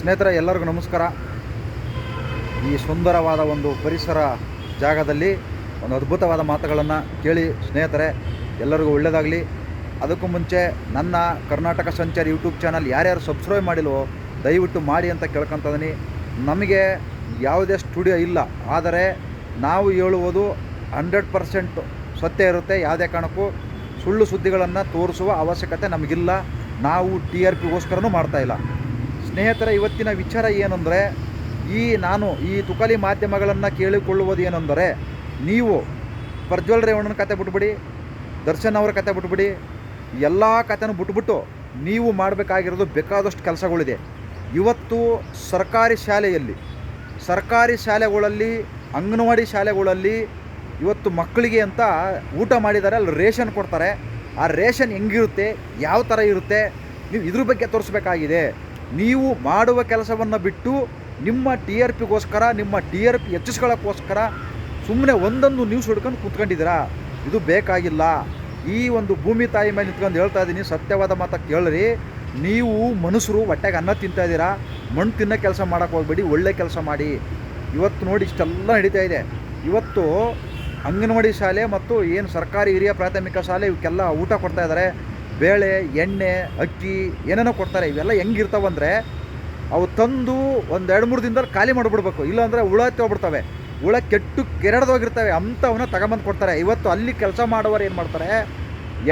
ಸ್ನೇಹಿತರೆ, ಎಲ್ಲರಿಗೂ ನಮಸ್ಕಾರ. ಈ ಸುಂದರವಾದ ಒಂದು ಪರಿಸರ ಜಾಗದಲ್ಲಿ ಒಂದು ಅದ್ಭುತವಾದ ಮಾತುಗಳನ್ನು ಕೇಳಿ ಸ್ನೇಹಿತರೆ, ಎಲ್ಲರಿಗೂ ಒಳ್ಳೆಯದಾಗಲಿ. ಅದಕ್ಕೂ ಮುಂಚೆ ನನ್ನ ಕರ್ನಾಟಕ ಸಂಚಾರ ಯೂಟ್ಯೂಬ್ ಚಾನಲ್ ಯಾರ್ಯಾರು ಸಬ್ಸ್ಕ್ರೈಬ್ ಮಾಡಿಲ್ವೋ, ದಯವಿಟ್ಟು ಮಾಡಿ ಅಂತ ಕೇಳ್ಕೊತಿದ್ದೀನಿ ನಮಗೆ ಯಾವುದೇ ಸ್ಟುಡಿಯೋ ಇಲ್ಲ, ಆದರೆ ನಾವು ಹೇಳುವುದು ಹಂಡ್ರೆಡ್ ಪರ್ಸೆಂಟ್ ಸತ್ಯ ಇರುತ್ತೆ. ಯಾವುದೇ ಕಾರಣಕ್ಕೂ ಸುಳ್ಳು ಸುದ್ದಿಗಳನ್ನು ತೋರಿಸುವ ಅವಶ್ಯಕತೆ ನಮಗಿಲ್ಲ. ನಾವು ಟಿ ಆರ್ ಪಿಗೋಸ್ಕರನೂ ಮಾಡ್ತಾಯಿಲ್ಲ ಸ್ನೇಹಿತರೆ, ಇವತ್ತಿನ ವಿಚಾರ ಏನಂದರೆ, ಈ ನಾನು ಈ ತುಕಲಿ ಮಾಧ್ಯಮಗಳನ್ನು ಕೇಳಿಕೊಳ್ಳುವುದು ಏನೆಂದರೆ, ನೀವು ಪ್ರಜ್ವಲ್ ರೇವಣ್ಣನ ಕತೆ ಬಿಟ್ಬಿಡಿ, ದರ್ಶನ್ ಅವರ ಕತೆ ಬಿಟ್ಬಿಡಿ, ಎಲ್ಲ ಕತೆನೂ ಬಿಟ್ಬಿಟ್ಟು ನೀವು ಮಾಡಬೇಕಾಗಿರೋದು ಬೇಕಾದಷ್ಟು ಕೆಲಸಗಳಿದೆ. ಇವತ್ತು ಸರ್ಕಾರಿ ಶಾಲೆಯಲ್ಲಿ, ಸರ್ಕಾರಿ ಶಾಲೆಗಳಲ್ಲಿ, ಅಂಗನವಾಡಿ ಶಾಲೆಗಳಲ್ಲಿ ಇವತ್ತು ಮಕ್ಕಳಿಗೆ ಅಂತ ಊಟ ಮಾಡಿದ್ದಾರೆ, ಅಲ್ಲಿ ರೇಷನ್ ಕೊಡ್ತಾರೆ. ಆ ರೇಷನ್ ಹೆಂಗಿರುತ್ತೆ, ಯಾವ ಥರ ಇರುತ್ತೆ, ನೀವು ಇದ್ರ ಬಗ್ಗೆ ತೋರಿಸ್ಬೇಕಾಗಿದೆ. ನೀವು ಮಾಡುವ ಕೆಲಸವನ್ನು ಬಿಟ್ಟು ನಿಮ್ಮ ಟಿ ಆರ್ ಪಿಗೋಸ್ಕರ, ನಿಮ್ಮ ಟಿ ಆರ್ ಪಿ ಹೆಚ್ಚಿಸ್ಕೊಳ್ಳೋಕ್ಕೋಸ್ಕರ ಸುಮ್ಮನೆ ಒಂದೊಂದು ನ್ಯೂಸ್ ಹುಡ್ಕೊಂಡು ಕೂತ್ಕೊಂಡಿದ್ದೀರಾ? ಇದು ಬೇಕಾಗಿಲ್ಲ. ಈ ಒಂದು ಭೂಮಿ ತಾಯಿ ಮೇಲೆ ನಿಂತ್ಕೊಂಡು ಹೇಳ್ತಾ ಇದ್ದೀನಿ, ಸತ್ಯವಾದ ಮಾತ ಕೇಳ್ರಿ. ನೀವು ಮನುಷ್ಯರು ಹೊಟ್ಟೆಗೆ ಅನ್ನ ತಿಂತಾ ಇದ್ದೀರಾ? ಮಣ್ಣು ತಿನ್ನೋ ಕೆಲಸ ಮಾಡೋಕ್ಕೆ ಹೋಗ್ಬೇಡಿ, ಒಳ್ಳೆ ಕೆಲಸ ಮಾಡಿ. ಇವತ್ತು ನೋಡಿ ಇಷ್ಟೆಲ್ಲ ನಡೀತಾ ಇದೆ. ಇವತ್ತು ಅಂಗನವಾಡಿ ಶಾಲೆ ಮತ್ತು ಏನು ಸರ್ಕಾರಿ ಹಿರಿಯ ಪ್ರಾಥಮಿಕ ಶಾಲೆ, ಇವಕ್ಕೆಲ್ಲ ಊಟ ಕೊಡ್ತಾ ಇದ್ದಾರೆ. ಬೇಳೆ, ಎಣ್ಣೆ, ಅಕ್ಕಿ ಏನೇನೋ ಕೊಡ್ತಾರೆ, ಇವೆಲ್ಲ ಹೆಂಗಿರ್ತಾವಂದರೆ ಅವು ತಂದು ಒಂದು ಎರಡು ಮೂರು ದಿನದಲ್ಲಿ ಖಾಲಿ ಮಾಡಿಬಿಡ್ಬೇಕು. ಇಲ್ಲಾಂದರೆ ಹುಳ ಹೋಗ್ಬಿಡ್ತವೆ ಹುಳ ಕೆಟ್ಟು ಕೆರಡ್ದೋಗಿರ್ತವೆ ಅಂಥವನ್ನ ತಗೊಂಬಂದು ಕೊಡ್ತಾರೆ. ಇವತ್ತು ಅಲ್ಲಿ ಕೆಲಸ ಮಾಡೋರು ಏನು ಮಾಡ್ತಾರೆ?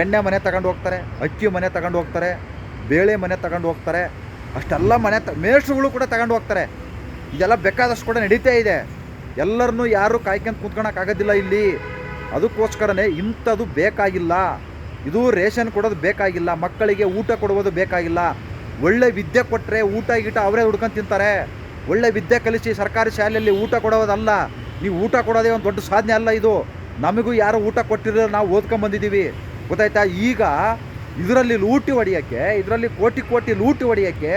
ಎಣ್ಣೆ ಮನೆ ತಗೊಂಡು ಹೋಗ್ತಾರೆ, ಅಕ್ಕಿ ಮನೆ ತಗೊಂಡು ಹೋಗ್ತಾರೆ, ಬೇಳೆ ಮನೆ ತಗೊಂಡು ಹೋಗ್ತಾರೆ. ಅಷ್ಟೆಲ್ಲ ಮನೆ ತ ಮೇಷ್ಟ್ರುಗಳು ಕೂಡ ತಗೊಂಡು ಹೋಗ್ತಾರೆ. ಇದೆಲ್ಲ ಬೇಕಾದಷ್ಟು ಕೂಡ ನಡೀತಾ ಇದೆ. ಎಲ್ಲರನ್ನೂ ಯಾರು ಕಾಯ್ಕೊಂಡು ಕೂತ್ಕೊಳಕ್ಕಾಗೋದಿಲ್ಲ ಇಲ್ಲಿ. ಅದಕ್ಕೋಸ್ಕರನೇ ಇಂಥದ್ದು ಬೇಕಾಗಿಲ್ಲ. ಇದು ರೇಷನ್ ಕೊಡೋದು ಬೇಕಾಗಿಲ್ಲ, ಮಕ್ಕಳಿಗೆ ಊಟ ಕೊಡುವುದು ಬೇಕಾಗಿಲ್ಲ. ಒಳ್ಳೆ ವಿದ್ಯೆ ಕೊಟ್ಟರೆ ಊಟ ಗೀಟ ಅವರೇ ಹುಡ್ಕೊಂಡು ತಿಂತಾರೆ. ಒಳ್ಳೆ ವಿದ್ಯೆ ಕಲಿಸಿ ಸರ್ಕಾರಿ ಶಾಲೆಯಲ್ಲಿ ಊಟ ಕೊಡೋದಲ್ಲ, ನೀವು ಊಟ ಕೊಡೋದೇ ಒಂದು ದೊಡ್ಡ ಸಾಧನೆ ಅಲ್ಲ ಇದು. ನಮಗೂ ಯಾರು ಊಟ ಕೊಟ್ಟಿರೋ ನಾವು ಓದ್ಕೊಂಬಂದಿದ್ದೀವಿ ಗೊತ್ತಾಯ್ತಾ? ಈಗ ಇದರಲ್ಲಿ ಲೂಟಿ ಹೊಡಿಯೋಕ್ಕೆ, ಇದರಲ್ಲಿ ಕೋಟಿ ಕೋಟಿ ಲೂಟಿ ಹೊಡಿಯೋಕ್ಕೆ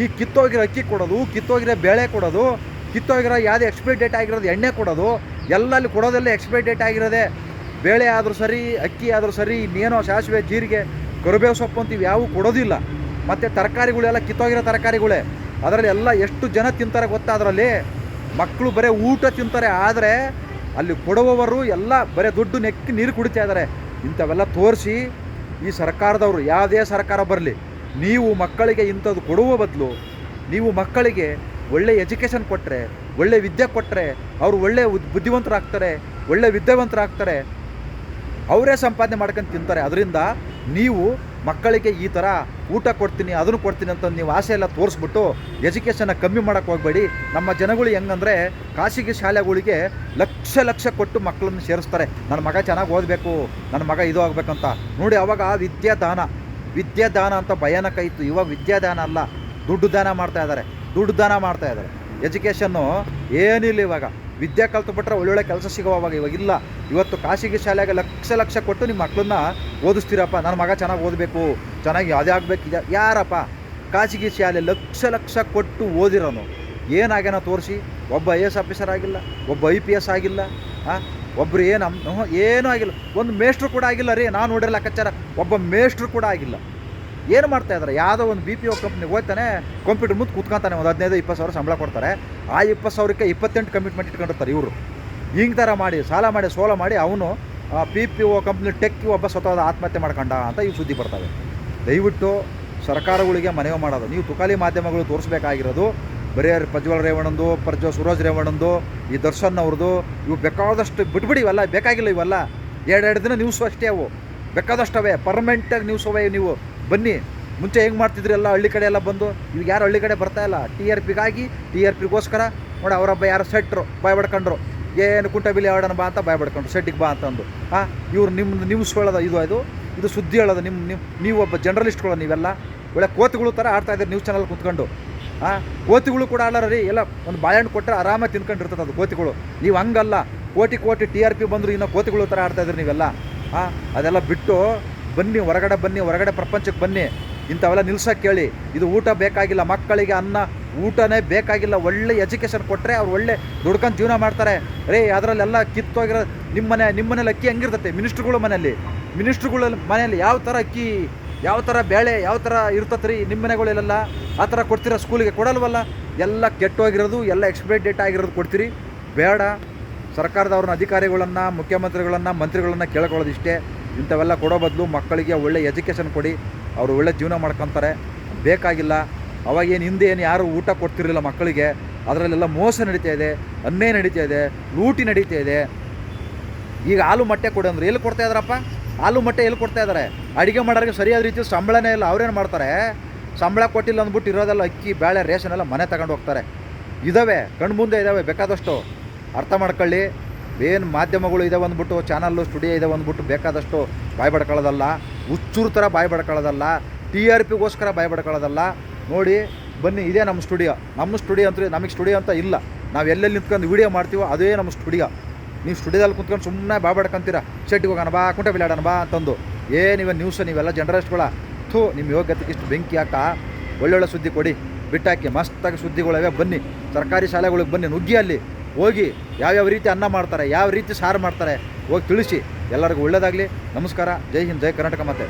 ಈ ಕಿತ್ತೋಗಿರೋ ಅಕ್ಕಿ ಕೊಡೋದು, ಕಿತ್ತೋಗಿರೋ ಬೇಳೆ ಕೊಡೋದು, ಕಿತ್ತೋಗಿರೋ ಯಾವುದೇ ಎಕ್ಸ್ಪೈರಿ ಡೇಟ್ ಆಗಿರೋದು, ಎಣ್ಣೆ ಕೊಡೋದು ಎಲ್ಲ ಅಲ್ಲಿ ಕೊಡೋದೆಲ್ಲ ಎಕ್ಸ್ಪೈರಿ ಡೇಟ್ ಆಗಿರೋದೆ. ಬೇಳೆ ಆದರೂ ಸರಿ, ಅಕ್ಕಿ ಆದರೂ ಸರಿ, ಇನ್ನೇನೋ ಸಾಸಿವೆ, ಜೀರಿಗೆ, ಕರಿಬೇವು ಸೊಪ್ಪು ಅಂತೀವಿ, ಯಾವೂ ಕೊಡೋದಿಲ್ಲ. ಮತ್ತು ತರಕಾರಿಗಳೆಲ್ಲ ಕಿತ್ತೋಗಿರೋ ತರಕಾರಿಗಳೇ. ಅದರಲ್ಲಿ ಎಲ್ಲ ಎಷ್ಟು ಜನ ತಿಂತಾರೆ ಗೊತ್ತಾ ಅದರಲ್ಲಿ? ಮಕ್ಕಳು ಬರೀ ಊಟ ತಿಂತಾರೆ, ಆದರೆ ಅಲ್ಲಿ ಕೊಡುವವರು ಎಲ್ಲ ಬರೀ ದುಡ್ಡು ನೆಕ್ಕಿ ನೀರು ಕುಡಿತಾ ಇದ್ದಾರೆ ಇಂಥವೆಲ್ಲ ತೋರಿಸಿ, ಈ ಸರ್ಕಾರದವರು, ಯಾವುದೇ ಸರ್ಕಾರ ಬರಲಿ, ನೀವು ಮಕ್ಕಳಿಗೆ ಇಂಥದ್ದು ಕೊಡುವ ಬದಲು, ನೀವು ಮಕ್ಕಳಿಗೆ ಒಳ್ಳೆ ಎಜುಕೇಷನ್ ಕೊಟ್ಟರೆ ಒಳ್ಳೆ ವಿದ್ಯೆ ಕೊಟ್ಟರೆ ಅವರು ಒಳ್ಳೆ ಬುದ್ಧಿವಂತರಾಗ್ತಾರೆ, ಒಳ್ಳೆ ವಿದ್ಯಾವಂತರಾಗ್ತಾರೆ ಅವರೇ ಸಂಪಾದನೆ ಮಾಡ್ಕೊಂಡು ತಿಂತಾರೆ. ಅದರಿಂದ ನೀವು ಮಕ್ಕಳಿಗೆ ಈ ಥರ ಊಟ ಕೊಡ್ತೀನಿ, ಅದನ್ನು ಕೊಡ್ತೀನಿ ಅಂತ ನೀವು ಆಸೆ ಎಲ್ಲ ತೋರಿಸ್ಬಿಟ್ಟು ಎಜುಕೇಷನ್ನ ಕಮ್ಮಿ ಮಾಡೋಕ್ಕೆ ಹೋಗಬೇಡಿ. ನಮ್ಮ ಜನಗಳು ಹೆಂಗಂದರೆ ಖಾಸಗಿ ಶಾಲೆಗಳಿಗೆ ಲಕ್ಷ ಲಕ್ಷ ಕೊಟ್ಟು ಮಕ್ಕಳನ್ನು ಸೇರಿಸ್ತಾರೆ. ನನ್ನ ಮಗ ಚೆನ್ನಾಗಿ ಓದಬೇಕು, ನನ್ನ ಮಗ ಇದು ಆಗಬೇಕಂತ ನೋಡಿ, ಅವಾಗ ವಿದ್ಯಾದಾನ ವಿದ್ಯಾದಾನ ಅಂತ ಭಯಾನಕ ಇತ್ತು. ಇವಾಗ ವಿದ್ಯಾದಾನ ಅಲ್ಲ, ದುಡ್ಡು ದಾನ ಮಾಡ್ತಾ ಇದ್ದಾರೆ, ದುಡ್ಡು ದಾನ ಮಾಡ್ತಾ ಇದ್ದಾರೆ. ಎಜುಕೇಷನ್ನು ಏನಿಲ್ಲ ಇವಾಗ. ವಿದ್ಯೆ ಕಲ್ತ್ಬಿಟ್ರೆ ಒಳ್ಳೊಳ್ಳೆ ಕೆಲಸ ಸಿಗೋವಾಗ ಇವಾಗ ಇಲ್ಲ. ಇವತ್ತು ಖಾಸಗಿ ಶಾಲೆಗೆ ಲಕ್ಷ ಲಕ್ಷ ಕೊಟ್ಟು ನಿಮ್ಮ ಮಕ್ಕಳನ್ನ ಓದಿಸ್ತೀರಪ್ಪ. ನನ್ನ ಮಗ ಚೆನ್ನಾಗಿ ಓದಬೇಕು. ಚೆನ್ನಾಗಿ ಯಾವುದೇ ಆಗಬೇಕು. ಇದೆ ಯಾರಪ್ಪ? ಖಾಸಗಿ ಶಾಲೆ ಲಕ್ಷ ಲಕ್ಷ ಕೊಟ್ಟು ಓದಿರೋನು. ಏನಾಗ್ಯಾನ ತೋರಿಸಿ. ಒಬ್ಬ ಐ ಎಸ್ ಆಫೀಸರ್ ಆಗಿಲ್ಲ. ಒಬ್ಬ ಐ ಪಿ ಎಸ್ ಆಗಿಲ್ಲ. ಹಾಂ ಒಬ್ಬರು ಏನು ಏನೂ ಆಗಿಲ್ಲ. ಒಂದು ಮೇಷ್ಟ್ರು ಕೂಡ ಆಗಿಲ್ಲ ರೀ. ನಾನು ನೋಡಿರಲ್ಲ ಕಚ್ಚಾರ ಒಬ್ಬ ಮೇಷ್ಟ್ರು ಕೂಡ ಆಗಿಲ್ಲ. ಏನು ಮಾಡ್ತಾ ಇದ್ದಾರೆ ಯಾವುದೋ ಒಂದು ಬಿ ಪಿ ಒ ಕಂಪ್ನಿಗೆ ಹೋಗ್ತಾನೆ ಕಂಪ್ಯೂಟರ್ ಮುಂದೆ ಕೂತ್ಕೊಂತಾನೆ ಒಂದು ಹದಿನೈದು, ಇಪ್ಪತ್ತು ಸಾವಿರ ಸಂಬಳ ಕೊಡ್ತಾರೆ. ಆ ಇಪ್ಪತ್ತು ಸಾವಿರಕ್ಕೆ ಇಪ್ಪತ್ತೆಂಟು ಕಮಿಟ್ಮೆಂಟ್ ಇಟ್ಕೊಂಡಿರ್ತಾರೆ ಇವರು. ಹಿಂಗೆ ಥರ ಮಾಡಿ, ಸಾಲ ಮಾಡಿ, ಸೋಲ ಮಾಡಿ ಅವನು P P O company tech ಒಬ್ಬ ಸ್ವತಃ ಆತ್ಮಹತ್ಯೆ ಮಾಡ್ಕೊಂಡ ಅಂತ ಇವು ಸುದ್ದಿ ಬರ್ತವೆ. ದಯವಿಟ್ಟು ಸರ್ಕಾರಗಳಿಗೆ ಮನವಿ ಮಾಡೋದು. ನೀವು ತುಕಾಲಿ ಮಾಧ್ಯಮಗಳು ತೋರಿಸ್ಬೇಕಾಗಿರೋದು ಬರೀ ಪ್ರಜ್ವಲ್ ರೇವಣಂದು ಪ್ರಜ್ವ ಸುರೋಜ್ ರೇವಣಂದು ಈ ದರ್ಶನ್ ಅವ್ರದ್ದು, ಇವು ಬೇಕಾದಷ್ಟು ಬಿಟ್ಬಿಡಿ ಇವೆಲ್ಲ, ಬೇಕಾಗಿಲ್ಲ ಇವೆಲ್ಲ. ಎರಡೆರಡು ದಿನ ನ್ಯೂಸು ಅಷ್ಟೇ ಅವು. ಬೇಕಾದಷ್ಟವೆ ಪರ್ಮನೆಂಟಾಗಿ ನ್ಯೂಸ್ ಅವೇ ನೀವು. ಬನ್ನಿ. ಮುಂಚೆ ಹೆಂಗೆ ಮಾಡ್ತಿದ್ರು ಎಲ್ಲ ಹಳ್ಳಿ ಕಡೆ ಎಲ್ಲ ಬಂದು, ಇವಾಗ ಯಾರು ಹಳ್ಳಿ ಕಡೆ ಬರ್ತಾ ಇಲ್ಲ. ಟಿ ಆರ್ ಪಿಗಾಗಿ, ಟಿ ಆರ್ ಪಿಗೋಸ್ಕರ ನೋಡಿ ಅವರೊಬ್ಬ ಯಾರು ಸೆಟ್ರು ಬಾಯ್ ಬಡ್ಕೊಂಡ್ರು ಏನು ಕುಂಟ ಬಿಲಿ ಆಡೋಣ ಬಾ ಅಂತ ಬಾಯ್ ಬಡ್ಕೊಂಡ್ರು ಸೆಟ್ಟಿಗೆ ಬಾ ಅಂತಂದು. ಹಾಂ ಇವ್ರು ನಿಮ್ಮ ನ್ಯೂಸ್ ಹೇಳೋದು ಇದು ಇದು ಇದು ಸುದ್ದಿ ಹೇಳೋದು. ನಿಮ್ಮ ನಿಮ್ಮ ನೀವು ಒಬ್ಬ ಜರ್ನಲಿಸ್ಟ್ಗಳು ನೀವೆಲ್ಲ. ಒಳ್ಳೆ ಕೋತಿಗಳು ಥರ ಆಡ್ತಾ ಇದ್ದಾರೆ ನ್ಯೂಸ್ ಚಾನಲ್ ಕುತ್ಕೊಂಡು. ಹಾಂ ಕೋತಿಗಳು ಕೂಡ ಆಡಲ್ಲ ರೀ. ಎಲ್ಲ ಒಂದು ಬಾಳೆಹಣ್ಣು ಕೊಟ್ಟರೆ ಆರಾಮಾಗಿ ತಿನ್ಕೊಂಡಿರ್ತದೆ ಅದು ಕೋತಿಗಳು. ನೀವು ಹಂಗಲ್ಲ. ಕೋಟಿ ಕೋಟಿ ಟಿ ಆರ್ ಪಿ ಬಂದರು ಇನ್ನೂ ಕೋತಿಗಳು ಥರ ಆಡ್ತಾ ನೀವೆಲ್ಲ. ಹಾಂ ಅದೆಲ್ಲ ಬಿಟ್ಟು ಬನ್ನಿ, ಹೊರಗಡೆ ಬನ್ನಿ, ಹೊರಗಡೆ ಪ್ರಪಂಚಕ್ಕೆ ಬನ್ನಿ. ಇಂಥವೆಲ್ಲ ನಿಲ್ಸಕ್ಕೆ ಕೇಳಿ ಇದು ಊಟ ಬೇಕಾಗಿಲ್ಲ, ಮಕ್ಕಳಿಗೆ ಅನ್ನ, ಊಟನೇ ಬೇಕಾಗಿಲ್ಲ, ಒಳ್ಳೆ ಎಜುಕೇಷನ್ ಕೊಟ್ಟರೆ ಅವ್ರು ಒಳ್ಳೆ ದುಡ್ಕೊಂಡು ಜೀವನ ಮಾಡ್ತಾರೆ. ರೇ, ಅದರಲ್ಲೆಲ್ಲ ಕಿತ್ತೋಗಿರೋ ನಿಮ್ಮ ಮನೆ ನಿಮ್ಮ ಮನೇಲಿ ಅಕ್ಕಿ ಹೆಂಗಿರ್ತೈತೆ? ಮಿನಿಸ್ಟ್ರುಗಳು ಮನೆಯಲ್ಲಿ. ಮಿನಿಸ್ಟ್ರುಗಳ ಮನೆಯಲ್ಲಿ ಯಾವ ಥರ ಅಕ್ಕಿ, ಯಾವ ಥರ ಬೇಳೆ, ಯಾವ ಥರ ಇರ್ತತ್ರಿ ನಿಮ್ಮ ಮನೆಗಳೆಲ್ಲ ಆ ಥರ ಕೊಡ್ತೀರಾ ಸ್ಕೂಲಿಗೆ ಕೊಡಲ್ವಲ್ಲ? ಎಲ್ಲ ಕೆಟ್ಟೋಗಿರೋದು, ಎಲ್ಲ ಎಕ್ಸ್ಪೈರಿ ಡೇಟ್ ಆಗಿರೋದು ಕೊಡ್ತೀರಿ. ಬೇಡ. ಸರ್ಕಾರದವ್ರನ್ನ, ಅಧಿಕಾರಿಗಳನ್ನು, ಮುಖ್ಯಮಂತ್ರಿಗಳನ್ನು, ಮಂತ್ರಿಗಳನ್ನು ಕೇಳ್ಕೊಳ್ಳೋದು ಇಷ್ಟೇ ಇಂಥವೆಲ್ಲ ಕೊಡೋ ಬದಲು ಮಕ್ಕಳಿಗೆ ಒಳ್ಳೆ ಎಜುಕೇಷನ್ ಕೊಡಿ, ಅವರು ಒಳ್ಳೆ ಜೀವನ ಮಾಡ್ಕೊತಾರೆ. ಬೇಕಾಗಿಲ್ಲ. ಅವಾಗೇನು ಹಿಂದೆ ಏನು ಯಾರು ಊಟ ಕೊಡ್ತಿರಲಿಲ್ಲ ಮಕ್ಕಳಿಗೆ, ಅದರಲ್ಲೆಲ್ಲ ಮೋಸ ನಡೀತಾ ಇದೆ, ಅನ್ಯಾಯ ನಡೀತಾ ಇದೆ, ಲೂಟಿ ನಡೀತಾ ಇದೆ. ಈಗ ಹಾಲು ಮೊಟ್ಟೆ ಕೊಡು ಅಂದ್ರೆ ಎಲ್ಲಿ ಕೊಡ್ತಾ ಇದ್ದಾರಪ್ಪ? ಹಾಲು ಮೊಟ್ಟೆ ಎಲ್ಲಿ ಕೊಡ್ತಾ ಇದ್ದಾರೆ? ಅಡುಗೆ ಮಾಡೋರಿಗೆ ಸರಿಯಾದ ರೀತಿ ಸಂಬಳನೇ ಇಲ್ಲ. ಅವ್ರೇನು ಮಾಡ್ತಾರೆ? ಸಂಬಳ ಕೊಟ್ಟಿಲ್ಲ ಅಂದ್ಬಿಟ್ಟು ಇರೋದೆಲ್ಲ ಅಕ್ಕಿ ಬೇಳೆ ರೇಷನ್ ಎಲ್ಲ ಮನೆ ತಗೊಂಡು ಹೋಗ್ತಾರೆ. ಇದಾವೆ, ಕಣ್ಮುಂದೆ ಇದ್ದಾವೆ ಬೇಕಾದಷ್ಟು. ಅರ್ಥ ಮಾಡ್ಕೊಳ್ಳಿ. ಏನು ಮಾಧ್ಯಮಗಳು ಇದೆ ಬಂದ್ಬಿಟ್ಟು, ಚಾನಲ್ಲು, ಸ್ಟುಡಿಯೋ ಇದೆ ಅಂದ್ಬಿಟ್ಟು ಬೇಕಾದಷ್ಟು ಬಾಯಿ ಬಡ್ಕೊಳ್ಳೋದಲ್ಲ ಹುಚ್ಚೂರು ಥರ ಬಾಯಿ ಬಡ್ಕೊಳ್ಳೋದಲ್ಲ ಟಿ ಆರ್ ಪಿಗೋಸ್ಕರ ಬಾಯಿ ಬಡ್ಕೊಳ್ಳೋದಲ್ಲ ನೋಡಿ, ಬನ್ನಿ, ಇದೇ ನಮ್ಮ ಸ್ಟುಡಿಯೋ. ನಮ್ಮ ಸ್ಟುಡಿಯೋ ಅಂತ, ನಮಗೆ ಸ್ಟುಡಿಯೋ ಅಂತ ಇಲ್ಲ. ನಾವು ಎಲ್ಲೆಲ್ಲಿ ನಿಂತ್ಕೊಂಡು ವೀಡಿಯೋ ಮಾಡ್ತೀವೋ ಅದೇ ನಮ್ಮ ಸ್ಟುಡಿಯೋ. ನೀವು ಸ್ಟುಡಿಯೋದಲ್ಲಿ ಕುತ್ಕೊಂಡು ಸುಮ್ಮನೆ ಬಾಬಾಡ್ಕೊಂತೀರ ಶೆಟ್ಟಿಗೆ ಹೋಗೋಣ ಬಾ, ಕುಂಟೆ ಬಿಲಾಡೋಣ ಬಾ ಅಂತಂದು. ಏನಿವೆ ನ್ಯೂಸ್ ನೀವೆಲ್ಲ ಜರ್ನಲಿಸ್ಟ್ಗಳ ಥೂ, ನಿಮ್ಮ ಯೋಗ್ಯತೆಗೆ ಇಷ್ಟು ಬೆಂಕಿ ಹಾಕ. ಒಳ್ಳೊಳ್ಳೆ ಸುದ್ದಿ ಕೊಡಿ. ಬಿಟ್ಟಾಕಿ, ಮಸ್ತಾಗಿ ಸುದ್ದಿಗಳವೇ, ಬನ್ನಿ. ಸರ್ಕಾರಿ ಶಾಲೆಗಳಿಗೆ ಬನ್ನಿ, ನುಗ್ಗಿ ಅಲ್ಲಿ. ಹೋಗಿ ಯಾವ್ಯಾವ ರೀತಿ ಅನ್ನ ಮಾಡ್ತಾರೆ, ಯಾವ ರೀತಿ ಸಾರು ಮಾಡ್ತಾರೆ, ಹೋಗಿ ತಿಳಿಸಿ. ಎಲ್ಲರಿಗೂ ಒಳ್ಳೆಯದಾಗಲಿ ನಮಸ್ಕಾರ. ಜೈ ಹಿಂದ್, ಜೈ ಕರ್ನಾಟಕ ಮತ್ತೆ